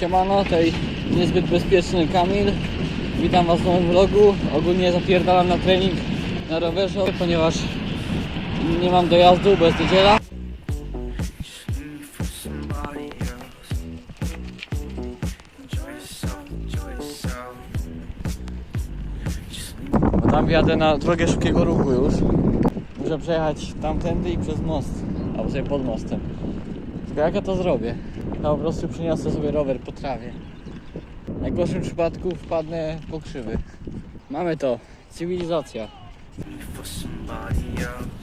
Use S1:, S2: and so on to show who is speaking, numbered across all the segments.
S1: Siemano, tutaj niezbyt bezpieczny Kamil. Witam Was w nowym vlogu. Ogólnie zapierdalam na trening na rowerze, ponieważ nie mam dojazdu, bo jest niedziela. Bo tam wjadę na drogę szybkiego ruchu już. Muszę przejechać tamtędy i przez most, albo sobie pod mostem. Tylko jak ja to zrobię? Ja po prostu przyniosę sobie rower po trawie. W najgorszym przypadku wpadnę po krzywy. Mamy to. Cywilizacja.
S2: for somebody else.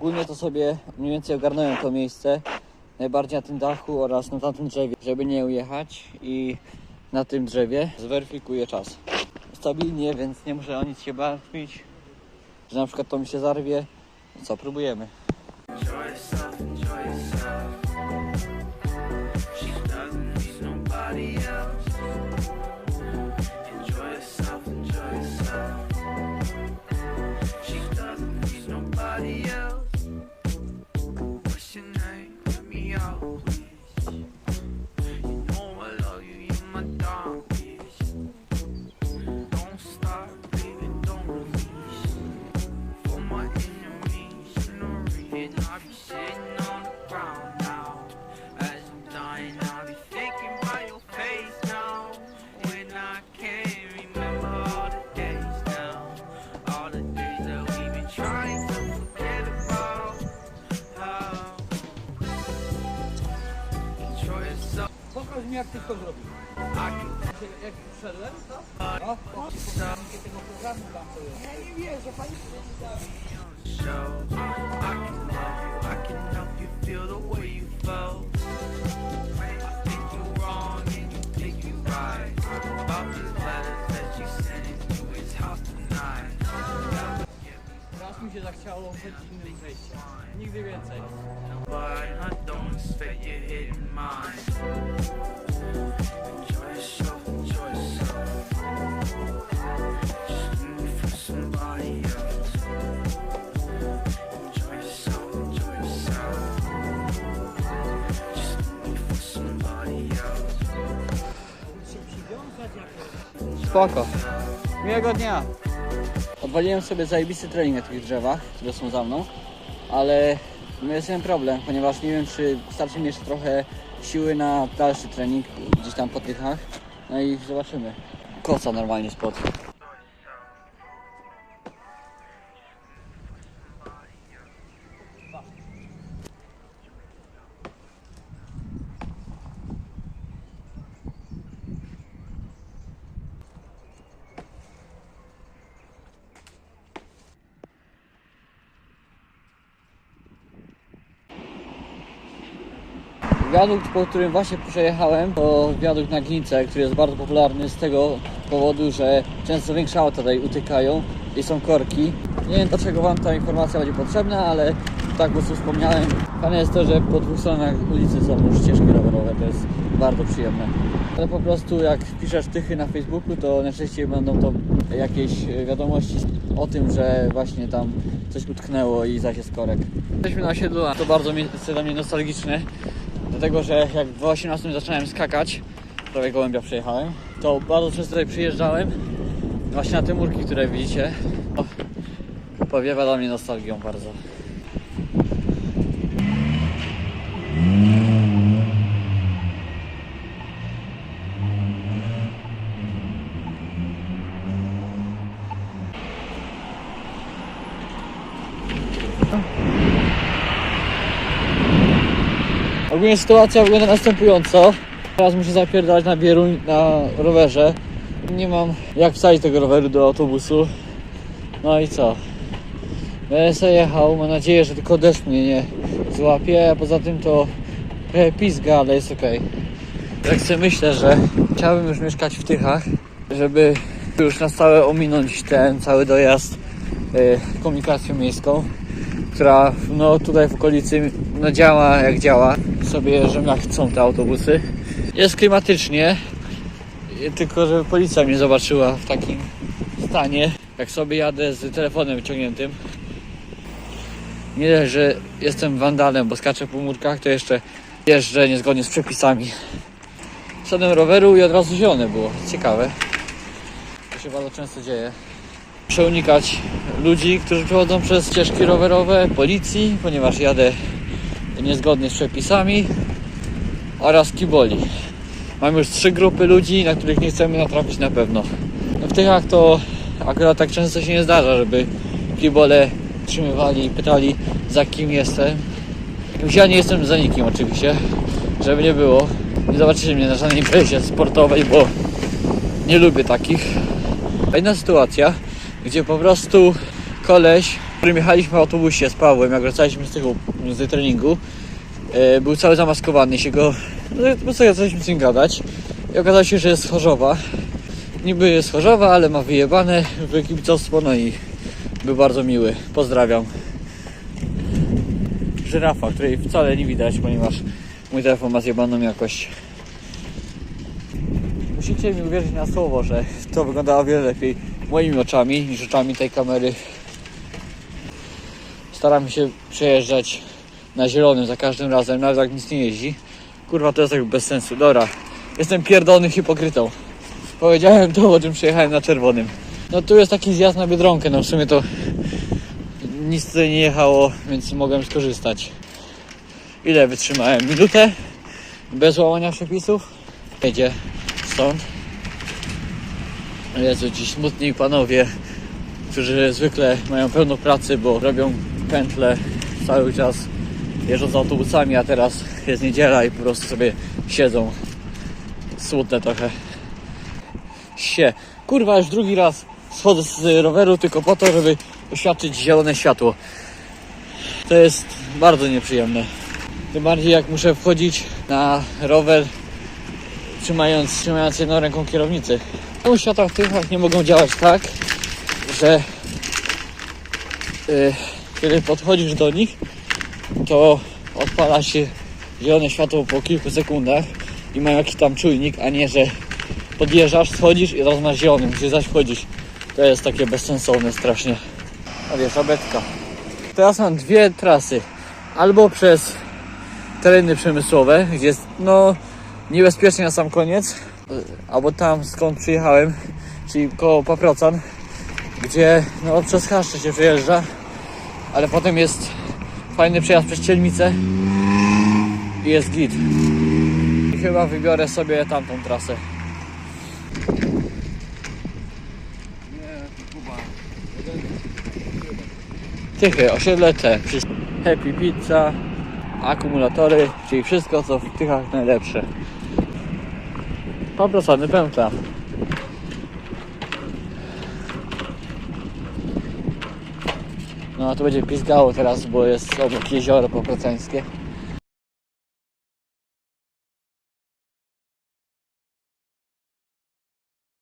S1: Ogólnie to sobie mniej więcej ogarnąłem to miejsce. Najbardziej na tym dachu oraz na tamtym drzewie, żeby nie ujechać i na tym drzewie zweryfikuję czas. Stabilnie, więc nie muszę o nic się martwić, że na przykład to mi się zarwie. Co, próbujemy. Pokaż mi jak ty to zrobił.
S2: I can
S1: Jak wszedłem, to?
S2: No.
S1: tego programu tam to jest. Ja nie wierzę, pani
S2: show. I can love you, I can help you feel the way you felt.
S1: Się zachciało przed innym wejściem. Nigdy więcej. Spoko. Miłego dnia. Odwaliłem sobie zajebisty trening na tych drzewach, które są za mną, ale no jest jeden problem, ponieważ nie wiem, czy starczy mi jeszcze trochę siły na dalszy trening gdzieś tam po tychach. No i zobaczymy. Koca normalnie spod. Wiadukt, po którym właśnie przejechałem, to wiadukt na Glińce, który jest bardzo popularny z tego powodu, że często większe auta tutaj utykają i są korki. Nie wiem dlaczego Wam ta informacja będzie potrzebna, ale tak po prostu wspomniałem. Fajne jest to, że po dwóch stronach ulicy są już ścieżki rowerowe, to jest bardzo przyjemne. Ale po prostu jak piszesz tychy na Facebooku, to najczęściej będą to jakieś wiadomości o tym, że właśnie tam coś utknęło i zaś jest korek. Jesteśmy na osiedlu, a to bardzo dla mnie nostalgiczne. Dlatego, że jak w 18 zacząłem skakać, prawie gołębia przejechałem, to bardzo często tutaj przyjeżdżałem właśnie na te murki, które widzicie. O, powiewa dla mnie nostalgią bardzo. Ogólnie sytuacja wygląda następująco. Teraz muszę zapierdalać na Bieruń na rowerze. Nie mam jak wsadzić tego roweru do autobusu. No i co? Będę sobie jechał, mam nadzieję, że tylko deszcz mnie nie złapie, a poza tym to pizga, ale jest ok. Tak sobie myślę, że chciałbym już mieszkać w Tychach, żeby już na stałe ominąć ten cały dojazd y, komunikacją miejską, która no tutaj w okolicy no działa jak działa. Sobie jeżdżą jak chcą te autobusy. Jest klimatycznie, tylko żeby policja mnie zobaczyła w takim stanie, jak sobie jadę z telefonem wyciągniętym. Nie dość, że jestem wandalem, bo skaczę po murkach, to jeszcze jeżdżę niezgodnie z przepisami. Szedłem roweru i od razu zielone było. Ciekawe. To się bardzo często dzieje. Muszę unikać ludzi, którzy przechodzą przez ścieżki rowerowe, policji, ponieważ jadę niezgodnie z przepisami oraz kiboli. Mam już trzy grupy ludzi, na których nie chcemy natrafić na pewno. No w Tychach to akurat tak często się nie zdarza, żeby kibole trzymywali i pytali za kim jestem. Już ja nie jestem za nikim oczywiście, żeby nie było. Nie zobaczycie mnie na żadnej imprezie sportowej, bo nie lubię takich. Inna sytuacja, gdzie po prostu koleś, którym jechaliśmy w autobusie z Pawłem, jak wracaliśmy z tego z treningu, e, był cały zamaskowany, się go, no po prostu zaczęliśmy z nim gadać i okazało się, że jest Chorzowa. Niby jest Chorzowa, ale ma wyjebane w kibicostwo, no i był bardzo miły. Pozdrawiam. Żyrafa, której wcale nie widać, ponieważ mój telefon ma zjebaną jakość. Musicie mi uwierzyć na słowo, że to wygląda o wiele lepiej moimi oczami niż oczami tej kamery. Staramy się przejeżdżać na zielonym za każdym razem, nawet jak nic nie jeździ. Kurwa, to jest tak bez sensu. Dobra, jestem pierdolony hipokrytą. Powiedziałem to, o czym przyjechałem na czerwonym. No tu jest taki zjazd na Biedronkę, no w sumie to nic tutaj nie jechało, więc mogłem skorzystać. Ile wytrzymałem? Minutę? Bez łamania przepisów? Jedzie stąd. Jezu, ci smutni panowie, którzy zwykle mają pełno pracy, bo robią pętle cały czas jeżdżą z autobusami, a teraz jest niedziela i po prostu sobie siedzą. Smutne trochę. Sie. Kurwa, już drugi raz schodzę z roweru tylko po to, żeby oświadczyć zielone światło. To jest bardzo nieprzyjemne. Tym bardziej jak muszę wchodzić na rower trzymając, trzymając jedną ręką kierownicy. Czemu światła w tychach nie mogą działać tak, że y, kiedy podchodzisz do nich, to odpala się zielone światło po kilku sekundach i ma jakiś tam czujnik, a nie, że podjeżdżasz, schodzisz i od razu masz zielony, musisz zaś wchodzić. To jest takie bezsensowne strasznie. A wiesz, abetka. Teraz mam dwie trasy. Albo przez tereny przemysłowe, gdzie jest no niebezpiecznie na sam koniec, albo tam skąd przyjechałem, czyli koło Paprocan, gdzie no przez chaszcze się przejeżdża, ale potem jest fajny przejazd przez Cielmicę i jest git. I chyba wybiorę sobie tamtą trasę. Tychy, osiedle T. Przy- Happy Pizza, akumulatory, czyli wszystko co w Tychach najlepsze. Poprosany pętla. No tu będzie pizgało teraz, bo jest obok jezioro poprocańskie.